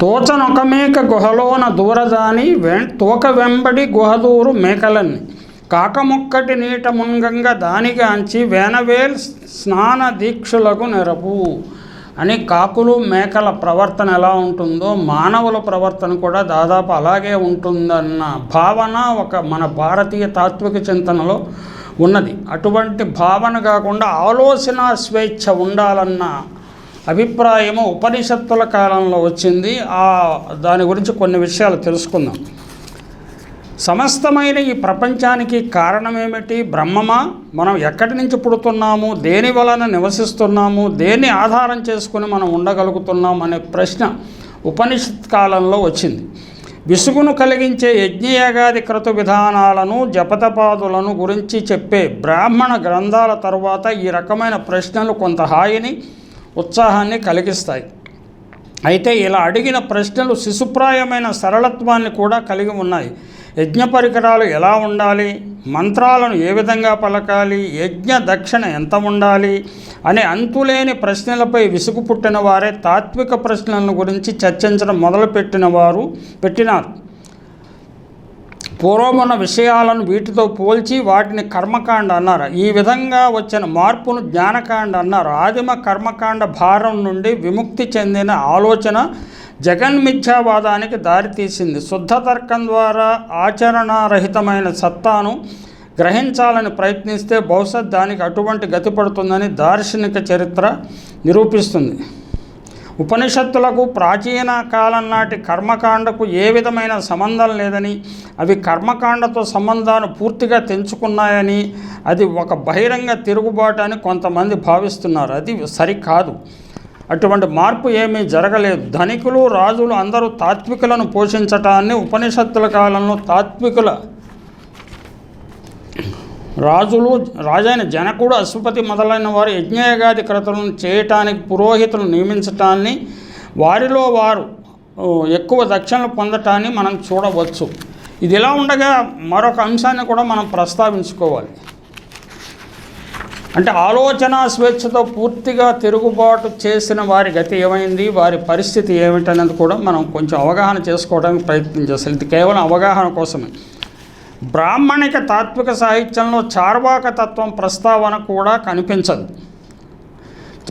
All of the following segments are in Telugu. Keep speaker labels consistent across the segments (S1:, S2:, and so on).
S1: తోచనొకమేక గుహలోన దూరదాని వె తోక వెంబడి గుహదూరు మేకలన్ని. కాకముక్కటి నీట మున్గంగ దానిగాంచి వేనవేల్ స్నాన దీక్షులకు నెరపు. అని కాకులు మేకల ప్రవర్తన ఎలా ఉంటుందో మానవుల ప్రవర్తన కూడా దాదాపు అలాగే ఉంటుందన్న భావన ఒక మన భారతీయ తాత్విక చింతనలో ఉన్నది. అటువంటి భావన కాకుండా ఆలోచన స్వేచ్ఛ ఉండాలన్న అభిప్రాయము ఉపనిషత్తుల కాలంలో వచ్చింది. ఆ దాని గురించి కొన్ని విషయాలు తెలుసుకుందాం. సమస్తమైన ఈ ప్రపంచానికి కారణమేమిటి? బ్రహ్మమా? మనం ఎక్కడి నుంచి పుడుతున్నాము? దేని వలన నివసిస్తున్నాము? దేన్ని ఆధారం చేసుకుని మనం ఉండగలుగుతున్నాం అనే ప్రశ్న ఉపనిషత్ కాలంలో వచ్చింది. విసుగును కలిగించే యజ్ఞయాగాది క్రతు విధానాలను జపతపాదులను గురించి చెప్పే బ్రాహ్మణ గ్రంథాల తరువాత ఈ రకమైన ప్రశ్నలు కొంత హాయిని ఉత్సాహాన్ని కలిగిస్తాయి. అయితే ఇలా అడిగిన ప్రశ్నలు శిశుప్రాయమైన సరళత్వాన్ని కూడా కలిగి ఉన్నాయి. యజ్ఞ పరికరాలు ఎలా ఉండాలి? మంత్రాలను ఏ విధంగా పలకాలి? యజ్ఞ దక్షిణ ఎంత ఉండాలి? అనే అంతులేని ప్రశ్నలపై విసుగు పుట్టిన వారే తాత్విక ప్రశ్నలను గురించి చర్చించడం మొదలుపెట్టిన వారు పెట్టినారు. పూర్వమున్న విషయాలను వీటితో పోల్చి వాటిని కర్మకాండ అన్నారు. ఈ విధంగా వచ్చిన మార్పును జ్ఞానకాండ అన్నారు. ఆదిమ కర్మకాండ భారం నుండి విముక్తి చెందిన ఆలోచన జగన్మిథ్యావాదానికి దారితీసింది శుద్ధ తర్కం ద్వారా ఆచరణారహితమైన సత్తాను గ్రహించాలని ప్రయత్నిస్తే బహుశా దానికి అటువంటి గతి పడుతుందని దార్శనిక చరిత్ర నిరూపిస్తుంది. ఉపనిషత్తులకు ప్రాచీన కాలం నాటి కర్మకాండకు ఏ విధమైన సంబంధం లేదని అవి కర్మకాండతో సంబంధాన్ని పూర్తిగా తెంచుకున్నాయని అది ఒక బహిరంగ తిరుగుబాటు అని కొంతమంది భావిస్తున్నారు. అది సరికాదు. అటువంటి మార్పు ఏమీ జరగలేదు. ధనికులు రాజులు అందరూ తాత్వికులను పోషించటాన్ని ఉపనిషత్తుల కాలంలో తాత్వికుల రాజులు రాజైన జనకుడు అశ్వపతి మొదలైన వారు యజ్ఞయగాది క్రతులను చేయటానికి పురోహితులను నియమించటాన్ని వారిలో వారు ఎక్కువ దక్షిణలు పొందటాన్ని మనం చూడవచ్చు. ఇది ఇలా ఉండగా మరొక అంశాన్ని కూడా మనం ప్రస్తావించుకోవాలి. అంటే ఆలోచన స్వేచ్ఛతో పూర్తిగా తిరుగుబాటు చేసిన వారి గతి ఏమైంది వారి పరిస్థితి ఏమిటనేది కూడా మనం కొంచెం అవగాహన చేసుకోవడానికి ప్రయత్నం చేస్తాం ఇది కేవలం అవగాహన కోసమే. బ్రాహ్మణిక తాత్విక సాహిత్యంలో చార్వాక తత్వం ప్రస్తావన కూడా కనిపించదు.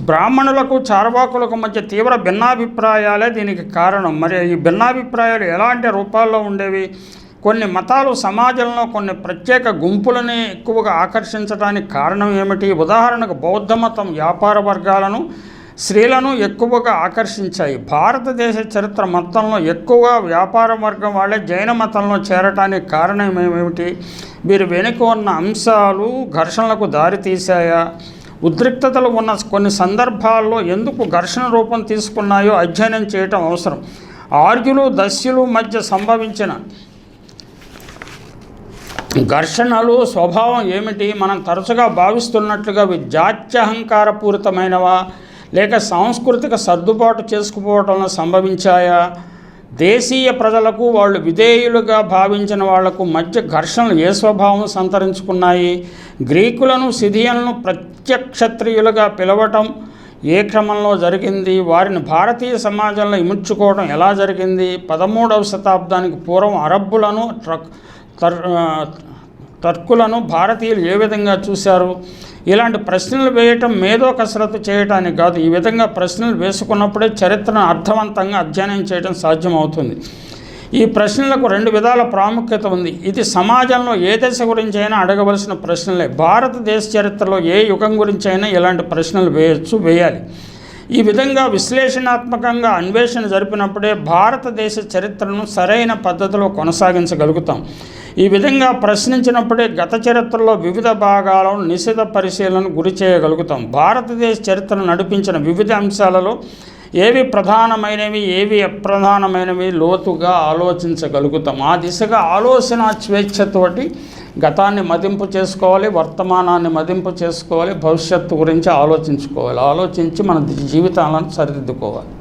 S1: బ్రాహ్మణులకు చార్వాకులకు మధ్య తీవ్ర భిన్నాభిప్రాయాలే దీనికి కారణం. మరి ఈ భిన్నాభిప్రాయాలు ఎలాంటి రూపాల్లో ఉండేవి? కొన్ని మతాలు సమాజంలో కొన్ని ప్రత్యేక గుంపులని ఎక్కువగా ఆకర్షించడానికి కారణం ఏమిటి? ఉదాహరణకు బౌద్ధ మతం వ్యాపార వర్గాలను స్త్రీలను ఎక్కువగా ఆకర్షించాయి. భారతదేశ చరిత్ర మొత్తంలో ఎక్కువగా వ్యాపార వర్గం వాళ్ళే జైన మతంలో చేరటానికి కారణం ఏమిటి వీరు వెనుక ఉన్న అంశాలు ఘర్షణలకు దారితీశాయా ఉద్రిక్తతలు ఉన్న కొన్ని సందర్భాల్లో ఎందుకు ఘర్షణ రూపం తీసుకున్నాయో అధ్యయనం చేయటం అవసరం. ఆర్యులు దస్యులు మధ్య సంభవించిన ఘర్షణలు స్వభావం ఏమిటి? మనం తరచుగా భావిస్తున్నట్లుగా అవి జాత్యహంకారపూరితమైనవా? లేక సాంస్కృతిక సర్దుబాటు చేసుకుపోవటంలో సంభవించాయా? దేశీయ ప్రజలకు వాళ్ళు విధేయులుగా భావించిన వాళ్ళకు మధ్య ఘర్షణలు ఏ స్వభావం సంతరించుకున్నాయి? గ్రీకులను సిథియన్లను ప్రత్యక్షత్రియులుగా పిలవటం ఏ క్రమంలో జరిగింది? వారిని భారతీయ సమాజంలో ఇముడ్చుకోవడం ఎలా జరిగింది? పదమూడవ శతాబ్దానికి పూర్వం అరబ్బులను ట్రక్ తర్ తర్కులను భారతీయులు ఏ విధంగా చూశారు? ఇలాంటి ప్రశ్నలు వేయటం మేధో కసరత్తు చేయటానికి కాదు. ఈ విధంగా ప్రశ్నలు వేసుకున్నప్పుడే చరిత్రను అర్థవంతంగా అధ్యయనం చేయడం సాధ్యమవుతుంది. ఈ ప్రశ్నలకు రెండు విధాల ప్రాముఖ్యత ఉంది. ఇది సమాజంలో ఏ దశ గురించి అయినా అడగవలసిన ప్రశ్నలే. భారతదేశ చరిత్రలో ఏ యుగం గురించి అయినా ఇలాంటి ప్రశ్నలు వేయచ్చు వేయాలి. ఈ విధంగా విశ్లేషణాత్మకంగా అన్వేషణ జరిపినప్పుడే భారతదేశ చరిత్రను సరైన పద్ధతిలో కొనసాగించగలుగుతాం. ఈ విధంగా ప్రశ్నించినప్పుడే గత చరిత్రలో వివిధ భాగాలను నిశిత పరిశీలనకు గురి చేయగలుగుతాం. భారతదేశ చరిత్రను నడిపించిన వివిధ అంశాలలో ఏవి ప్రధానమైనవి ఏవి అప్రధానమైనవి లోతుగా ఆలోచించగలుగుతాం. ఆ దిశగా ఆలోచన స్వేచ్ఛతోటి గతాన్ని మదింపు చేసుకోవాలి వర్తమానాన్ని మదింపు చేసుకోవాలి భవిష్యత్తు గురించి ఆలోచించుకోవాలి. ఆలోచించి మన జీవితాలను సరిదిద్దుకోవాలి.